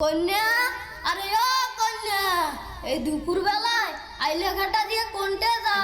কন্যা আরে ও কন্যা এই দুপুর বেলায় আইলে ঘাটা দিয়ে কোনটা যা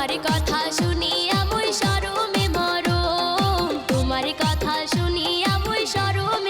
তোমার কথা শুনিয়া মুই সরমে মরম। তোমার কথা শুনিয়া মুই সরমে